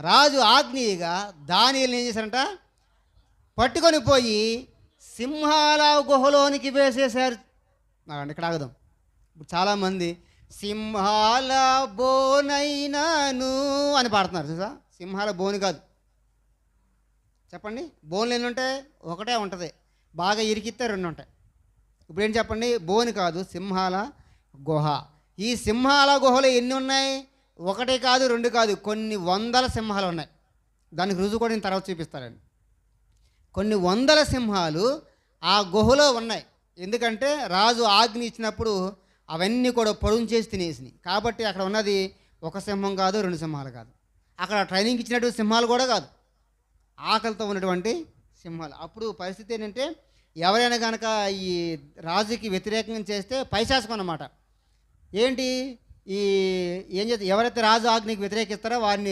రాజు ఆగ్నేయగా దానిని ఏం చేశారంట? పట్టుకొని పోయి సింహాల గుహలోనికి వేసేశారు. నాకండి ఇక్కడ ఆగదాం. ఇప్పుడు చాలామంది సింహాల బోనైనాను అని పాడుతున్నారు చూసా సింహాల బోని కాదు. చెప్పండి. బోన్లు ఎన్ని ఉంటాయి? ఒకటే ఉంటుంది. బాగా ఇరికిస్తే రెండు ఉంటాయి. ఇప్పుడు ఏం చెప్పండి? బోని కాదు సింహాల గుహ. ఈ సింహాల గుహలు ఎన్ని ఉన్నాయి? ఒకటి కాదు రెండు కాదు కొన్ని వందల సింహాలు ఉన్నాయి. దానికి రుజువు కూడా నేను తర్వాత చూపిస్తానండి. కొన్ని వందల సింహాలు ఆ గుహలో ఉన్నాయి. ఎందుకంటే రాజు ఆజ్ఞ ఇచ్చినప్పుడు అవన్నీ కూడా పొడుగు చేసి తినేసినాయి. కాబట్టి అక్కడ ఉన్నది ఒక సింహం కాదు రెండు సింహాలు కాదు. అక్కడ ట్రైనింగ్ ఇచ్చినటువంటి సింహాలు కూడా కాదు. ఆకలితో ఉన్నటువంటి సింహాలు. అప్పుడు పరిస్థితి ఏంటంటే ఎవరైనా కనుక ఈ రాజుకి వ్యతిరేకంగా చేస్తే పైశాసకం అన్నమాట. ఏంటి? ఈ ఏం చేస్తే ఎవరైతే రాజు ఆజ్ఞకి వ్యతిరేకిస్తారో వారిని